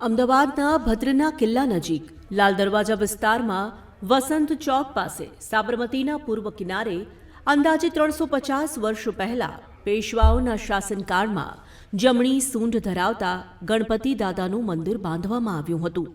અમદાવાદના ભદ્રના કિલ્લા નજીક, લાલ દરવાજા વિસ્તારમાં વસંત ચોક પાસે, સાબરમતીના પૂર્વ કિનારે, અંદાજે ત્રણસો પચાસ વર્ષ પહેલા, પેશવાઓના શાસનકાળમાં જમણી સૂંઢ ધરાવતા ગણપતિ દાદાનું મંદિર બાંધવામાં આવ્યું હતું.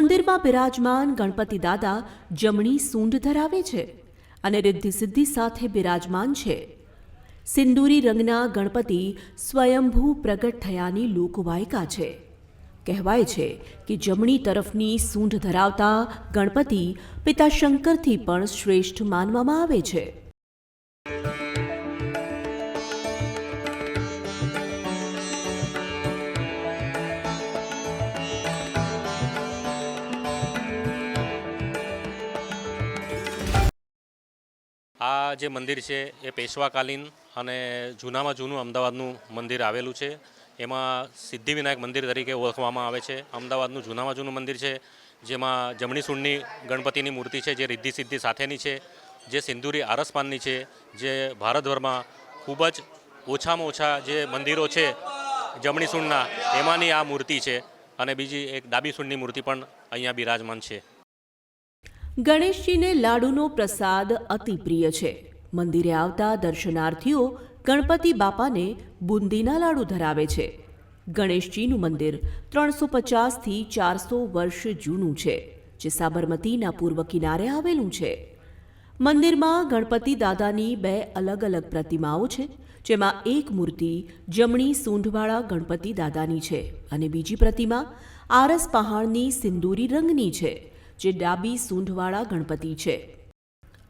મંદિરમાં બિરાજમાન ગણપતિ દાદા જમણી સૂંઢ ધરાવે છે અને રિદ્ધિ સિદ્ધિ સાથે બિરાજમાન છે. સિંદૂરી રંગના ગણપતિ સ્વયંભૂ પ્રગટ થયાની લોકવાયકા છે. કહેવાય છે કે જમણી તરફની સૂંઢ ધરાવતા ગણપતિ પિતા શંકરથી પણ શ્રેષ્ઠ માનવામાં આવે છે. આ જે મંદિર છે એ પેશવાકાલીન અને જૂનામાં જૂનું અમદાવાદનું મંદિર આવેલું છે. એમાં સિદ્ધિવિનાયક મંદિર તરીકે ઓળખવામાં આવે છે. અમદાવાદનું જૂનામાં જૂનું મંદિર છે, જેમાં જમણી સૂંઢની ગણપતિની મૂર્તિ છે, જે રિદ્ધિ સિદ્ધિ સાથેની છે, જે સિંદુરી આરસપાનની છે, જે ભારતભરમાં ખૂબ જ ઓછામાં ઓછા જે મંદિરો છે જમણી સૂંઢના એમાંની આ મૂર્તિ છે અને બીજી એક ડાબી સૂંઢની મૂર્તિ પણ અહીંયા બિરાજમાન છે. ગણેશજીને લાડુનો પ્રસાદ અતિ પ્રિય છે. મંદિરે આવતા દર્શનાર્થીઓ ગણપતિ બાપાને બુંદીના લાડુ ધરાવે છે. ગણેશજીનું મંદિર ત્રણસો પચાસથી ચારસો વર્ષ જૂનું છે, જે સાબરમતીના પૂર્વ કિનારે આવેલું છે. મંદિરમાં ગણપતિ દાદાની બે અલગ અલગ પ્રતિમાઓ છે, જેમાં એક મૂર્તિ જમણી સૂંઢવાળા ગણપતિ દાદાની છે અને બીજી પ્રતિમા આરસ પહાડની સિંદૂરી રંગની છે જે ડાબી સૂંઢવાળા ગણપતિ છે.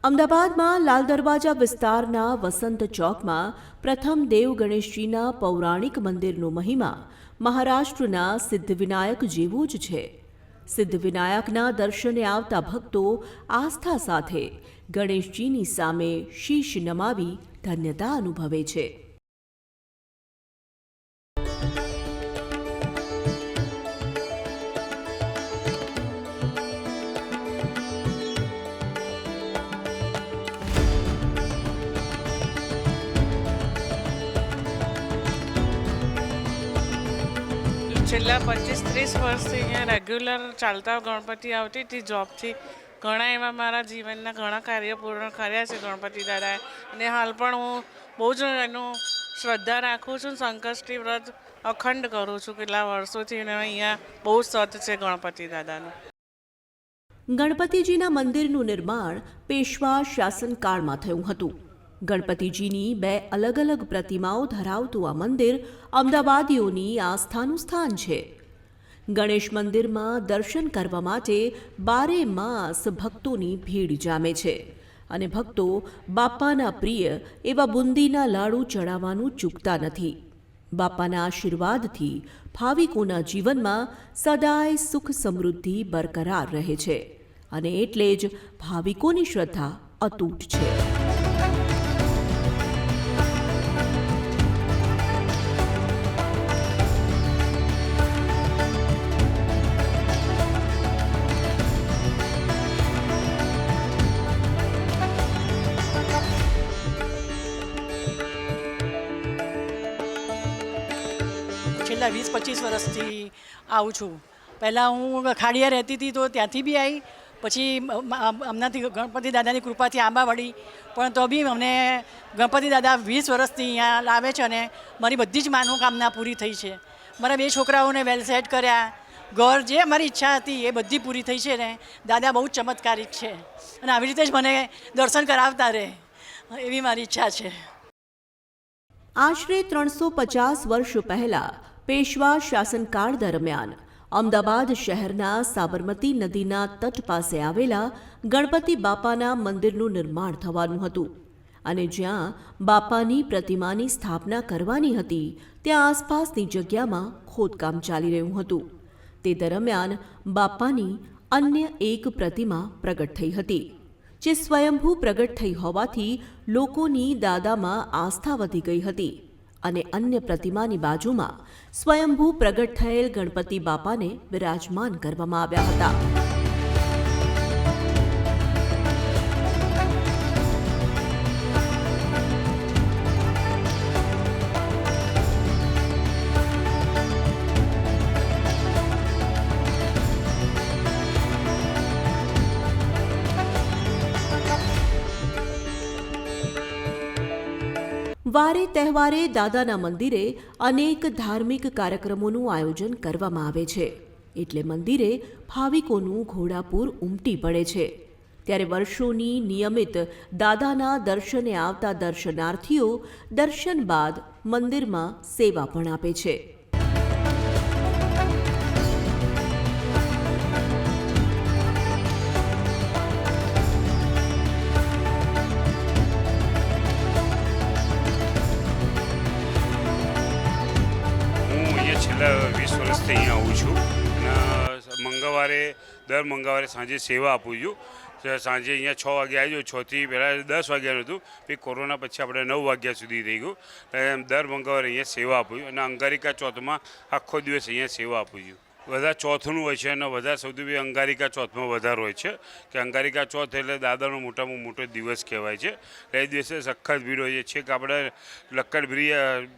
અમદાવાદમાં લાલ દરવાજા વિસ્તારના વસંત ચોકમાં પ્રથમ દેવ ગણેશજીના પૌરાણિક મંદિરનો મહિમા મહારાષ્ટ્રના સિદ્ધવિનાયક જેવો જ છે. સિદ્ધવિનાયકના દર્શને આવતા ભક્તો આસ્થા સાથે ગણેશજીની સામે શીશ નમાવી ધન્યતા અનુભવે છે. છેલ્લા પચીસ ત્રીસ વર્ષથી અહીંયા રેગ્યુલર ચાલતા ગણપતિ આવતી હતી જોબથી ઘણા એવા મારા જીવનના ઘણા કાર્ય પૂર્ણ કર્યા છે ગણપતિ દાદાએ. અને હાલ પણ હું બહુ જ એનું શ્રદ્ધા રાખું છું, સંકષ્ટી વ્રત અખંડ કરું છું કેટલા વર્ષોથી અને અહીંયા બહુ સત છે ગણપતિ દાદાનું. ગણપતિજીના મંદિરનું નિર્માણ પેશવા શાસનકાળમાં થયું હતું. ગણપતિજીની બે અલગ અલગ પ્રતિમાઓ ધરાવતું આ મંદિર અમદાવાદીઓની આસ્થાનું સ્થાન છે. ગણેશ મંદિરમાં દર્શન કરવા માટે બારે માસ ભક્તોની ભીડ જામે છે અને ભક્તો બાપાના પ્રિય એવા બુંદીના લાડુ ચડાવવાનું ચૂકતા નથી. બાપાના આશીર્વાદથી ભાવિકોના જીવનમાં સદાય સુખ સમૃદ્ધિ બરકરાર રહે છે અને એટલે જ ભાવિકોની શ્રદ્ધા અતૂટ છે. પચીસ વર્ષથી આવું છું. પહેલાં હું ખાડિયા રહેતી હતી તો ત્યાંથી બી આવી પછી હમણાંથી ગણપતિ દાદાની કૃપાથી આંબાવાડી પણ તો બી અમને ગણપતિ દાદા વીસ વર્ષથી અહીંયા લાવે છે અને મારી બધી જ માનોકામના પૂરી થઈ છે. મારા બે છોકરાઓને વેલ સેટ કર્યા, ઘર જે મારી ઈચ્છા હતી એ બધી પૂરી થઈ છે ને દાદા બહુ જ ચમત્કારિક છે. અને આવી રીતે જ મને દર્શન કરાવતા રહે, એવી મારી ઈચ્છા છે. આશરે ત્રણસો પચાસ વર્ષ પહેલા પેશવા શાસનકાળ દરમિયાન અમદાવાદ શહેરના સાબરમતી નદીના તટ પાસે આવેલા ગણપતિ બાપાના મંદિરનું નિર્માણ થવાનું હતું અને જ્યાં બાપાની પ્રતિમાની સ્થાપના કરવાની હતી, ત્યાં આસપાસની જગ્યામાં ખોદકામ ચાલી રહ્યું હતું. તે દરમિયાન બાપાની અન્ય એક પ્રતિમા પ્રગટ થઈ હતી, જે સ્વયંભૂ પ્રગટ થઈ હોવાથી લોકોની દાદામાં આસ્થા વધી ગઈ હતી. અને અન્ય પ્રતિમાની બાજુમાં સ્વયંભૂ પ્રગટ થયેલ ગણપતિ બાપાને બિરાજમાન કરવામાં આવ્યા હતા. વારે તહેવારે દાદાના મંદિરે અનેક ધાર્મિક કાર્યક્રમોનું આયોજન કરવામાં આવે છે. એટલે મંદિરે ભાવિકોનું ઘોડાપૂર ઉમટી પડે છે. ત્યારે વર્ષોની નિયમિત દાદાના દર્શને આવતા દર્શનાર્થીઓ દર્શન બાદ મંદિરમાં સેવા પણ આપે છે. છેલ્લા વીસ વર્ષથી અહીંયા આવું છું. અને મંગળવારે, દર મંગળવારે સાંજે સેવા આપું છું. સાંજે અહીંયા છ વાગે આવી જાઉં છથી પહેલાં દસ વાગ્યાનું હતું. પછી કોરોના પછી આપણે નવ વાગ્યા સુધી થઈ ગયું. એમ દર મંગળવારે અહીંયા સેવા આપું છું. અને અંગારિકા ચોથમાં આખો દિવસ અહીંયા સેવા આપું છું. વધારે ચોથનું હોય છે અને વધારે સૌથી બી અંગારિકા ચોથમાં વધારે હોય છે. કે અંગારિકા ચોથ એટલે દાદાનો મોટામાં મોટો દિવસ કહેવાય છે. એ દિવસે સખત ભીડ હોય છે. છેક આપણે લક્કડ બ્રિજ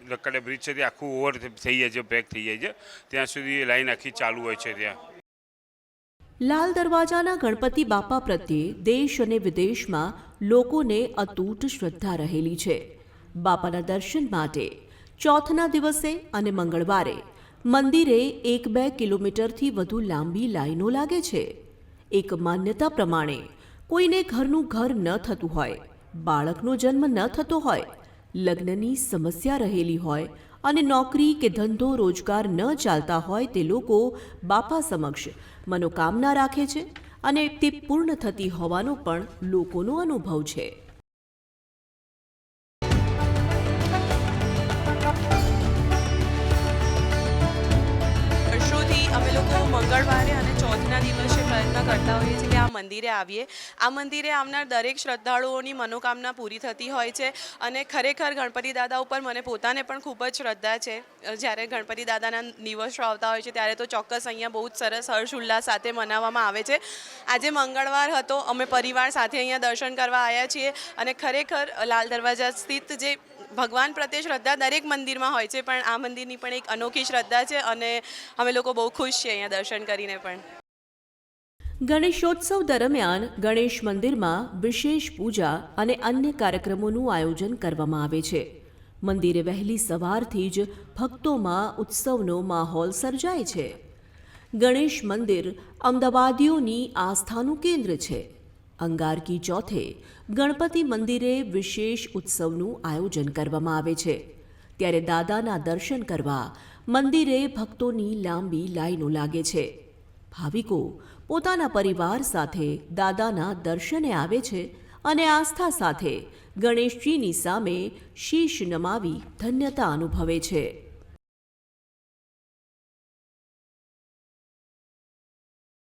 લક્કડ બ્રિજ છે તે આખું ઓવર થઈ જાય છે, પેક થઈ જાય છે. ત્યાં સુધી લાઈન આખી ચાલુ હોય છે ત્યાં. લાલ દરવાજાના ગણપતિ બાપા પ્રત્યે દેશ અને વિદેશમાં લોકોને અતૂટ શ્રદ્ધા રહેલી છે. બાપાના દર્શન માટે ચોથના દિવસે અને મંગળવારે મંદિરે એક બે કિલોમીટરથી વધુ લાંબી લાઈનો લાગે છે. એક માન્યતા પ્રમાણે, કોઈને ઘરનું ઘર ન થતું હોય, બાળકનો જન્મ ન થતો હોય, લગ્નની સમસ્યા રહેલી હોય અને નોકરી કે ધંધો રોજગાર ન ચાલતા હોય તે લોકો બાપા સમક્ષ મનોકામના રાખે છે અને તે પૂર્ણ થતી હોવાનો પણ લોકોનો અનુભવ છે. મંદિરે આવીએ. આ મંદિરે આવનાર દરેક શ્રદ્ધાળુઓની મનોકામના પૂરી થતી હોય છે અને ખરેખર ગણપતિ દાદા ઉપર મને પોતાને પણ ખૂબ જ શ્રદ્ધા છે. જ્યારે ગણપતિ દાદાના દિવસો આવતા હોય છે ત્યારે તો ચોક્કસ અહીંયા બહુ જ સરસ હર્ષ ઉલ્લાસ સાથે મનાવવામાં આવે છે. આજે મંગળવાર હતો, અમે પરિવાર સાથે અહીંયા દર્શન કરવા આવ્યા છીએ અને ખરેખર લાલ દરવાજા સ્થિત જે ભગવાન પ્રત્યે શ્રદ્ધા દરેક મંદિરમાં હોય છે, પણ આ મંદિરની પણ એક અનોખી શ્રદ્ધા છે અને અમે લોકો બહુ ખુશ છીએ અહીંયા દર્શન કરીને પણ. ગણેશોત્સવ દરમિયાન ગણેશ મંદિરમાં વિશેષ પૂજા અને અન્ય કાર્યક્રમોનું આયોજન કરવામાં આવે છે. મંદિરે વહેલી સવારથી જ ભક્તોમાં ઉત્સવનો માહોલ સર્જાય છે. ગણેશ મંદિર અમદાવાદીઓની આસ્થાનું કેન્દ્ર છે. અંગારકી ચોથે ગણપતિ મંદિરે વિશેષ ઉત્સવનું આયોજન કરવામાં આવે છે. ત્યારે દાદાના દર્શન કરવા મંદિરે ભક્તોની લાંબી લાઈનો લાગે છે. ભાવિકો પોતાના પરિવાર સાથે દાદાના દર્શને આવે છે અને આસ્થા સાથે ગણેશજીની સામે શીશ નમાવી ધન્યતા અનુભવે છે.